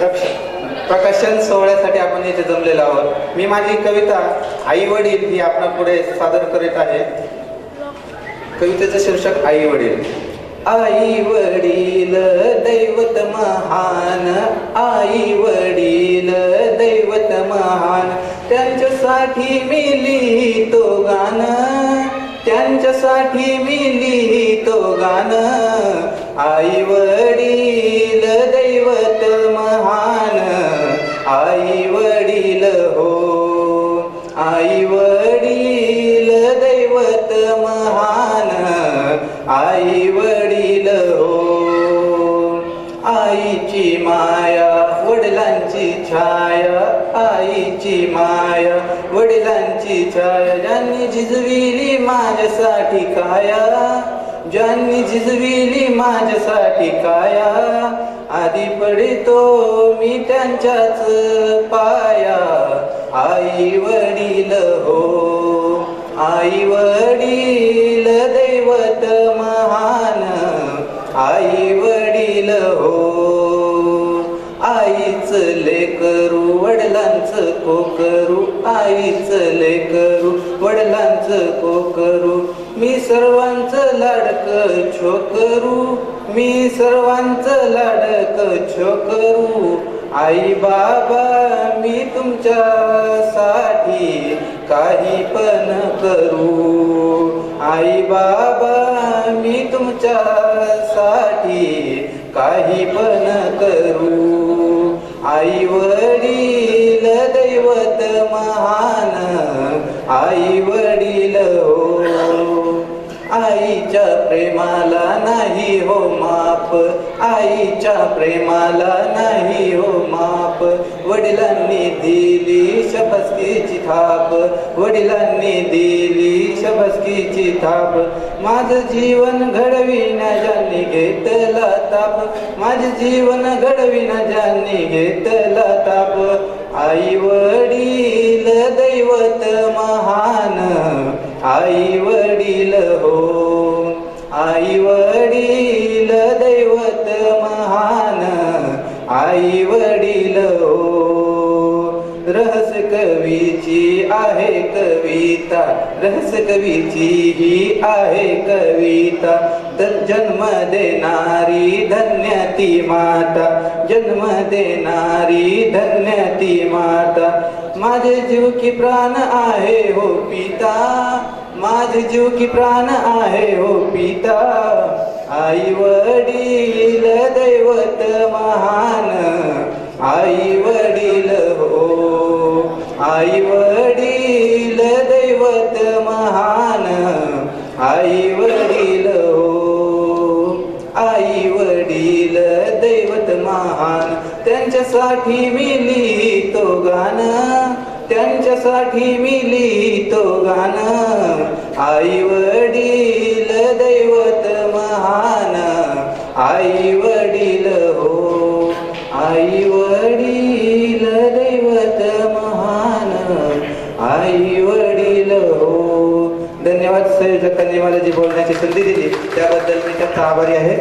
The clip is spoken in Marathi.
प्रक्ष- प्रकाशन सोहळ्यासाठी आपण इथे जमलेलो आहोत. मी माझी कविता आई वडील ही आपल्या पुढे सादर करीत आहे. कवितेचं शीर्षक आई वडील आई वडील दैवत महान. आई वडील दैवत महान. त्यांच्यासाठी मी लिहितो गाणं. त्यांच्यासाठी मी लिहितो गाणं. आई वडील जाईल हो. आईची माया वडिलांची छाया. आईची माया वडिलांची छाया. ज्यांनी झिजविली माझ्यासाठी काया. ज्यांनी झिजविली माझ्यासाठी काया. आधी पडतो मी त्यांच्याच पाया. आई वडील हो. आई वडील दैवत महान आई वडील हो. आईच लेकरू वडिलांचं कोकरू. आईच लेकरू वडिलांचं कोकरू. मी सर्वांचं लाडक छोकरू. मी सर्वांचं लाडक छोकरू. आई बाबा मी तुमच्यासाठी काही पण करू. आई बाबा मी तुमच्या काही पण करू. आई वडील दैवत महान. आई आईच्या प्रेमाला नाही हो माप. वडिलांनी दिली शबसकीची थाप. वडिलांनी दिली शबसकीची थाप. माझं जीवन घडविना ज्यांनी घेतला ताप. माझे जीवन घडविना ज्यांनी घेतला ताप. आई वडील दैवत महान. आई वडील हो. आई वडील रहस रहस्य कवीची आहे कविता. रहस्य कवीची ही आहे कविता. जन्म देणारी धन्य ती माता. जन्म देणारी धन्य ती माता. माझे जीव की प्राण आहे हो पिता. माझे जीव की प्राण आहे हो पिता. आई वडील दैवत महान. महान आई वडील हो. आई वडील दैवत महान त्यांच्यासाठी मी लिहितो गाण. त्यांच्यासाठी मी लिहितो गाण. आई वडील दैवत महान आई वडील हो. आई वडील दैवत महान आई वडील हो. धन्यवाद संयोजकांनी मला जी बोलण्याची संधी दिली त्याबद्दल मी त्यांचा आभारी आहे.